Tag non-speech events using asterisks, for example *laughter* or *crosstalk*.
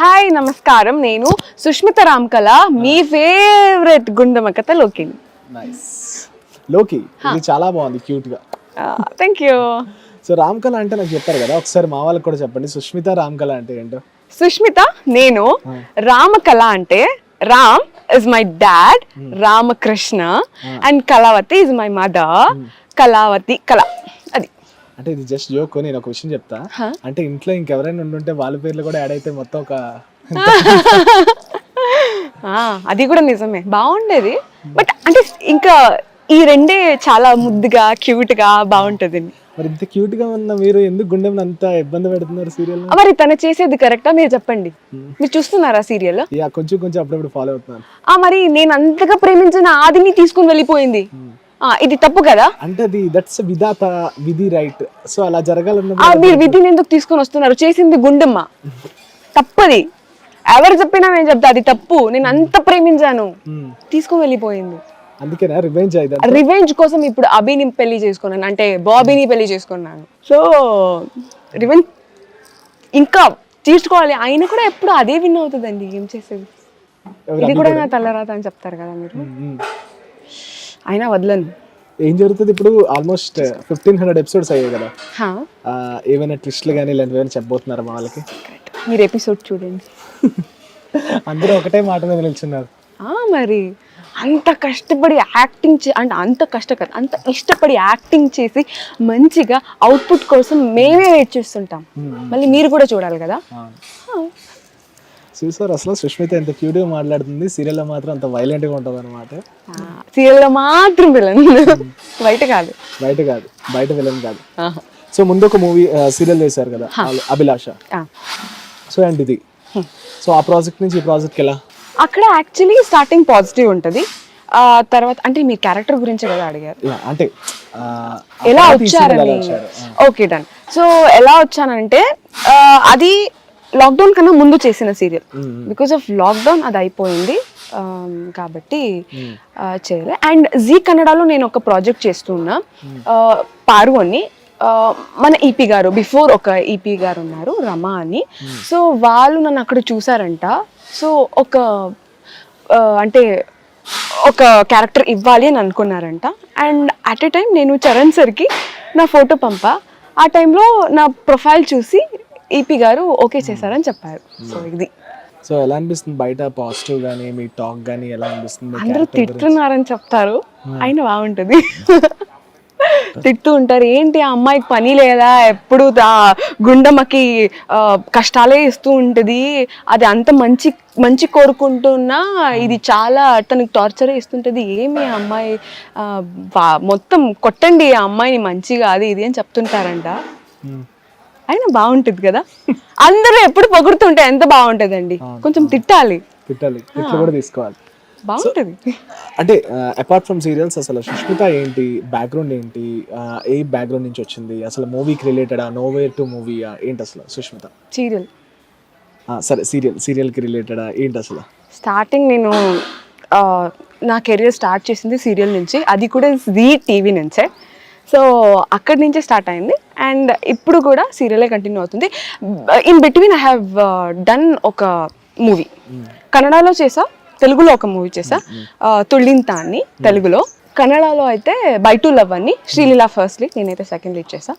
Hi నమస్కారం. నేను సుష్మిత రామ్కల మీ favourite గుండమ కథ లోకిని లోకి ఇది చాలా బాగుంది క్యూట్గా థ్యాంక్ యూ సో రామ్కల అంటే నాకు చెప్పారు కదా ఒకసారి మా వాళ్ళకి కూడా చెప్పండి. సుష్మిత రామ్కల అంటే ఏంటో? సుష్మిత నేను రామకళ అంటే Ram is my dad Ramakrishna and Kalavati is my mother Kalavati Kala. అంటే ఇది జస్ట్ జోక్ నేను ఒక విషయం చెప్తా. అంటే ఇంట్లో ఇంకెవరైనా ఉండుంటే వాళ్ళ పేర్లు కూడా యాడ్ అయితే మొత్తం ఒక *laughs* అది కూడా నిజమే. బాగుండేది. బట్ అంటే ఇంకా ఈ రెండే చాలా ముద్దుగా క్యూట్గా బాగుంటది. మరి ఇంత క్యూట్గా ఉన్న మీరు ఎందుకు గుండెం అంత ఇబ్బంది పెడుతున్నారు సీరియల్ మరి తను చేసేది కరెక్టా మీరు చెప్పండి. మీరు చూస్తున్నారా సీరియల్ కొంచెం కొంచెం అప్పుడప్పుడు ఫాలో అవుతున్నాను. ఆ మరి నేను అంతగా ప్రేమించిన ఆదిని తీసుకుని వెళ్ళిపోయింది. ఆ ఇది తప్పు కదా? అంటే అది దట్స్ విధాత విధి రైట్ సో అలా ఆ జరగాలన్నప్పుడు మీరు విధిని ఎందుకు తీసుకొని వస్తున్నారు? చేసింది గుండమ్మ. తప్పది. ఎవరు చెప్పినా నేను చెప్తా అది తప్పు. నేను అంత ప్రేమించాను. మ్మ్. తీసుకుని వెళ్ళిపోయింది. అందుకేనా? రివెంజ్ అయితే రివెంజ్ కోసం ఇప్పుడు అభిని పెళ్ళి చేసుకున్నాను. అంటే బాబీని పెళ్ళి చేసుకున్నాను. సో రివెంజ్ ఇంకా తీర్చుకోవాలి. ఆయన కూడా ఎప్పుడు అదే విన్ అవుతుందండి. ఏం చేసేది? ఇది కూడా నా తలరాత అని చెప్తారు కదా మీరు. అయినా వదలను. ఏం జరుగుతుంది ఇప్పుడు? ఆల్మోస్ట్ ఫిఫ్టీన్ హండ్రెడ్ ఎపిసోడ్స్ అయ్యాయి కదా. ఏమైనా ట్విస్ట్లు కానీ ఇలాంటివి ఏమైనా చెప్పబోతున్నారా మా వాళ్ళకి. మీరు ఎపిసోడ్ చూడండి. అందరూ ఒకటే మాట మీద నిల్చున్నారు. ఆ మరి అంత కష్టపడి యాక్టింగ్ చే అంటే అంత కష్ట కాదు అంత ఇష్టపడి యాక్టింగ్ చేసి మంచిగా అవుట్పుట్ కోసం మేమే వెయిట్ చేస్తుంటాం. మళ్ళీ మీరు కూడా చూడాలి కదా? చూసారు? అసలు సుష్మిత ఎంత క్యూట్గా మాట్లాడుతుంది. సీరియల్లో మాత్రం అంత వైలెంట్గా ఉంటుంది అనమాట సీరియల్లో మాత్రం విలన్ బయట కాదు. బయట కాదు. బయట విలన్ కాదు. సో ముందు ఒక మూవీ సీరియల్ చేశారు కదా అభిలాష. సో అండ్ ఇది సో ఆ ప్రాజెక్ట్ నుంచి ఈ ప్రాజెక్ట్కి ఎలా? అక్కడ యాక్చువల్లీ స్టార్టింగ్ పాజిటివ్ ఉంటుంది. తర్వాత అంటే మీ క్యారెక్టర్ గురించే కదా అడిగారు. అంటే ఎలా వచ్చారని. Okay done. సో ఎలా వచ్చానంటే అది లాక్డౌన్ కన్నా ముందు చేసిన సీరియల్ బికాస్ ఆఫ్ లాక్డౌన్ అది అయిపోయింది. ఆమ్, కాబట్టి చేయలే. అండ్ జీ కన్నడలో నేను ఒక ప్రాజెక్ట్ చేస్తున్నా ఆ, పారు అని మన ఈపీ గారు బిఫోర్ ఒక ఈపీ గారు ఉన్నారు రమా అని. సో వాళ్ళు నన్ను అక్కడ చూసారంట. సో ఒక అంటే ఒక క్యారెక్టర్ ఇవ్వాలి అని అనుకున్నారంట. అండ్ అట్ ఎ టైం నేను చరణ్ సార్కి నా ఫోటో పంపా. ఆ టైంలో నా ప్రొఫైల్ చూసి ఈపీ గారు ఓకే చేశారని చెప్పారు. సో ఇది. సో ఎలా అనిపిస్తుంది బయట పాజిటివ్ కానీ మీ టాక్ కానీ ఎలా అనిపిస్తుంది? అందరూ? తిట్టున్నారని చెప్తారు. అయినా బాగుంటుంది. *laughs* తిట్టు ఉంటారు. ఏంటి ఆ అమ్మాయికి పని లేదా? ఎప్పుడు గుండమ్మకి కష్టాలే ఇస్తూ ఉంటుంది. అది అంత మంచి మంచి కోరుకుంటున్నా ఇది చాలా తనకి టార్చరే ఇస్తుంటుంది. ఏమి ఆ అమ్మాయి మొత్తం కొట్టండి ఆ అమ్మాయిని మంచిగా అది ఇది అని చెప్తుంటారంట. Hmm. అయినా బాగుంటుంది కదా. అందరూ ఎప్పుడు పొగుడుతుంటే ఎంత బాగుంటుందండి. కొంచెం తిట్టాలి. తిట్టాలి. తిట్లు కూడా తీసుకోవాలి. బాగుంటుంది. అంటే అపార్ట్ ఫ్రమ్ సీరియల్స్ అసలు సుష్మిత ఏంటి బ్యాక్గ్రౌండ్ ఏంటి ఆ, ఏ బ్యాక్గ్రౌండ్ నుంచి వచ్చింది అసలు మూవీకి రిలేటెడా నోవేర్ టు మూవీయా ఏంటి అసలు సుష్మిత? సీరియల్ ఆ, సరే సీరియల్ సీరియల్కి రిలేటెడా ఏంటి అసలు? స్టార్టింగ్ నేను ఆ, నా కెరియర్ స్టార్ట్ చేసింది సీరియల్ నుంచి. అది కూడా జీ టీవీ నుంచే. సో అక్కడి నుంచే స్టార్ట్ అయింది. అండ్ ఇప్పుడు కూడా సీరియలే కంటిన్యూ అవుతుంది. In between I have done ఒక మూవీ కన్నడలో చేసా తెలుగులో ఒక మూవీ చేసా. తుళ్ళింత అని తెలుగులో. కన్నడలో అయితే బై టు లవ్ అని శ్రీలీలా ఫస్ట్ లీడ్ నేనైతే సెకండ్ లీడ్ చేసా.